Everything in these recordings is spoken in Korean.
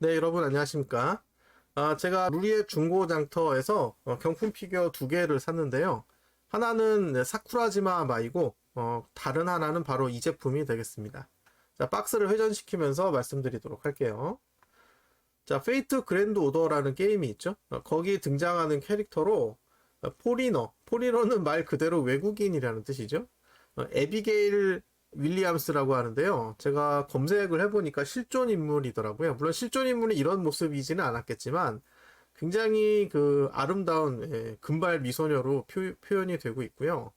네, 여러분 안녕하십니까? 아, 제가 루리앱 중고 장터에서 어, 경품 피규어 두 개를 샀는데요. 하나는 네, 사쿠라지마 마이고, 어, 다른 하나는 바로 이 제품이 되겠습니다. 자, 박스를 회전시키면서 말씀드리도록 할게요. 자, 페이트 그랜드 오더라는 게임이 있죠. 어, 거기 등장하는 캐릭터로 어, 포리너, 포리너는 말 그대로 외국인이라는 뜻이죠. 어, 에비게일 윌리엄스라고 하는데요. 제가 검색을 해보니까 실존 인물이더라고요. 물론 실존 인물이 이런 모습이지는 않았겠지만 굉장히 그 아름다운 예, 금발 미소녀로 표, 현이 되고 있고요.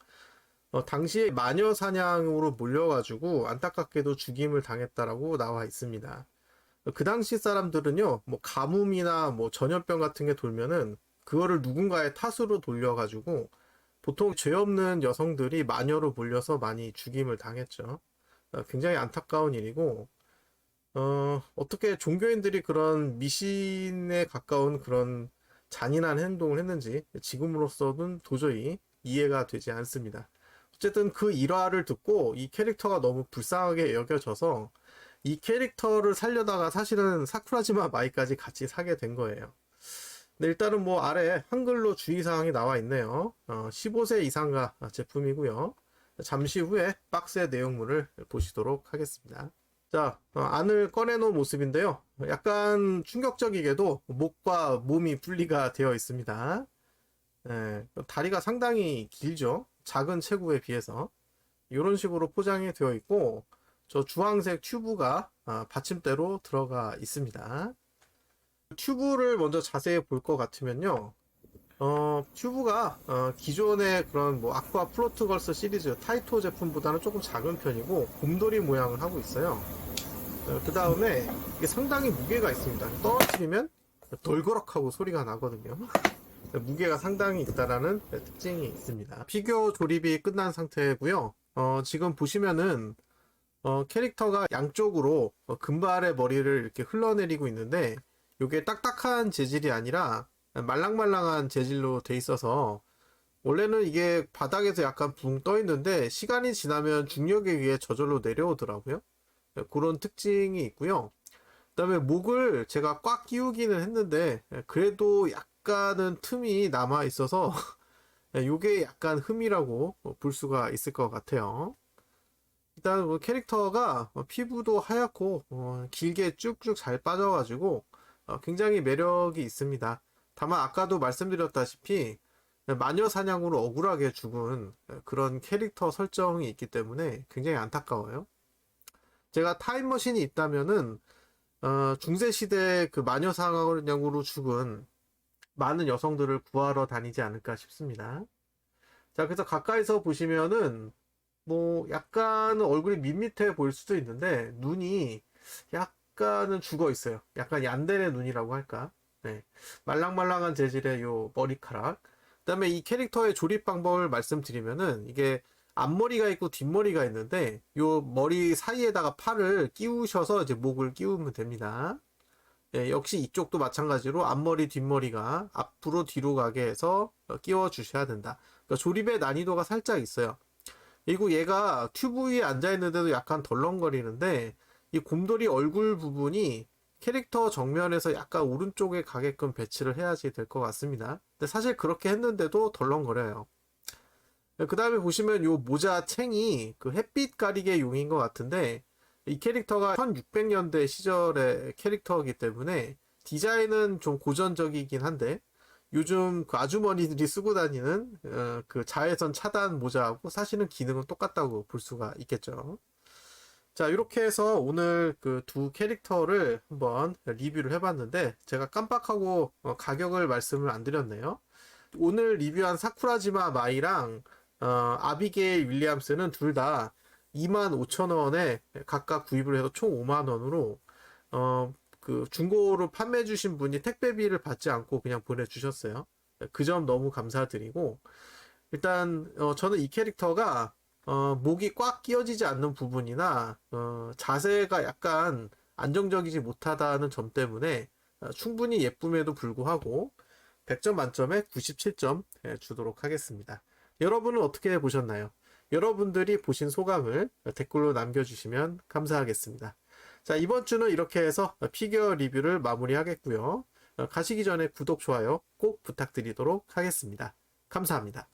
어, 당시에 마녀 사냥으로 몰려가지고 안타깝게도 죽임을 당했다라고 나와 있습니다. 그 당시 사람들은요, 뭐 가뭄이나 뭐 전염병 같은 게 돌면은 그거를 누군가의 탓으로 돌려가지고 보통 죄 없는 여성들이 마녀로 몰려서 많이 죽임을 당했죠. 어, 굉장히 안타까운 일이고, 어, 어떻게 종교인들이 그런 미신에 가까운 그런 잔인한 행동을 했는지 지금으로서는 도저히 이해가 되지 않습니다. 어쨌든 그 일화를 듣고 이 캐릭터가 너무 불쌍하게 여겨져서 이 캐릭터를 살려다가 사실은 사쿠라지마 마이까지 같이 사게 된 거예요. 네, 일단은 뭐 아래 한글로 주의사항이 나와 있네요. 어, 15세 이상가 제품이고요. 잠시 후에 박스의 내용물을 보시도록 하겠습니다. 자, 어, 안을 꺼내놓은 모습인데요. 약간 충격적이게도 목과 몸이 분리가 되어 있습니다. 예, 다리가 상당히 길죠. 작은 체구에 비해서. 이런 식으로 포장이 되어 있고, 저 주황색 튜브가 아, 받침대로 들어가 있습니다. 튜브를 먼저 자세히 볼 것 같으면요. 어, 튜브가 어, 기존의 그런 뭐 아쿠아 플로트걸스 시리즈 타이토 제품보다는 조금 작은 편이고 곰돌이 모양을 하고 있어요. 그 다음에 이게 상당히 무게가 있습니다. 떨어뜨리면 덜거럭하고 소리가 나거든요. 무게가 상당히 있다라는 특징이 있습니다. 피규어 조립이 끝난 상태고요. 어, 지금 보시면은 어, 캐릭터가 양쪽으로 어, 금발의 머리를 이렇게 흘러내리고 있는데 이게 딱딱한 재질이 아니라 말랑말랑한 재질로 돼 있어서 원래는 이게 바닥에서 약간 붕 떠 있는데 시간이 지나면 중력에 의해 저절로 내려오더라고요. 그런 특징이 있고요. 그다음에 목을 제가 꽉 끼우기는 했는데 그래도 약간은 틈이 남아 있어서 이게 약간 흠이라고 볼 수가 있을 것 같아요. 일단 뭐 캐릭터가 피부도 하얗고 어, 길게 쭉쭉 잘 빠져가지고 어, 굉장히 매력이 있습니다. 다만 아까도 말씀드렸다시피 마녀 사냥으로 억울하게 죽은 그런 캐릭터 설정이 있기 때문에 굉장히 안타까워요. 제가 타임머신이 있다면은 어, 중세 시대 그 마녀 사냥으로 죽은 많은 여성들을 구하러 다니지 않을까 싶습니다. 자, 그래서 가까이서 보시면은 뭐 약간은 얼굴이 밋밋해 보일 수도 있는데 눈이 약 간은 죽어 있어요. 약간 얀데레 눈이라고 할까? 네. 말랑말랑한 재질의 요 머리카락. 그다음에 이 캐릭터의 조립 방법을 말씀드리면은 이게 앞머리가 있고 뒷머리가 있는데 요 머리 사이에다가 팔을 끼우셔서 이제 목을 끼우면 됩니다. 예, 역시 이쪽도 마찬가지로 앞머리 뒷머리가 앞으로 뒤로 가게 해서 끼워 주셔야 된다. 그러니까 조립의 난이도가 살짝 있어요. 그리고 얘가 튜브 위에 앉아 있는데도 약간 덜렁거리는데 이 곰돌이 얼굴 부분이 캐릭터 정면에서 약간 오른쪽에 가게끔 배치를 해야지 될 것 같습니다. 근데 사실 그렇게 했는데도 덜렁거려요. 그 다음에 보시면 요 모자 챙이 그 햇빛 가리개 용인 것 같은데 이 캐릭터가 1600년대 시절의 캐릭터이기 때문에 디자인은 좀 고전적이긴 한데 요즘 그 아주머니들이 쓰고 다니는 어, 그 자외선 차단 모자하고 사실은 기능은 똑같다고 볼 수가 있겠죠. 자, 이렇게 해서 오늘 그 두 캐릭터를 한번 리뷰를 해봤는데 제가 깜빡하고 어, 가격을 말씀을 안 드렸네요. 오늘 리뷰한 사쿠라지마 마이랑 어, 아비게일 윌리엄스는 둘 다 25,000원에 각각 구입을 해서 총 5만원으로 어, 그 중고로 판매해 주신 분이 택배비를 받지 않고 그냥 보내주셨어요. 그 점 너무 감사드리고 일단 어, 저는 이 캐릭터가 어, 목이 꽉 끼어지지 않는 부분이나 어, 자세가 약간 안정적이지 못하다는 점 때문에 어, 충분히 예쁨에도 불구하고 100점 만점에 97점 예, 주도록 하겠습니다. 여러분은 어떻게 보셨나요? 여러분들이 보신 소감을 댓글로 남겨주시면 감사하겠습니다. 자, 이번 주는 이렇게 해서 피규어 리뷰를 마무리하겠고요. 어, 가시기 전에 구독, 좋아요 꼭 부탁드리도록 하겠습니다. 감사합니다.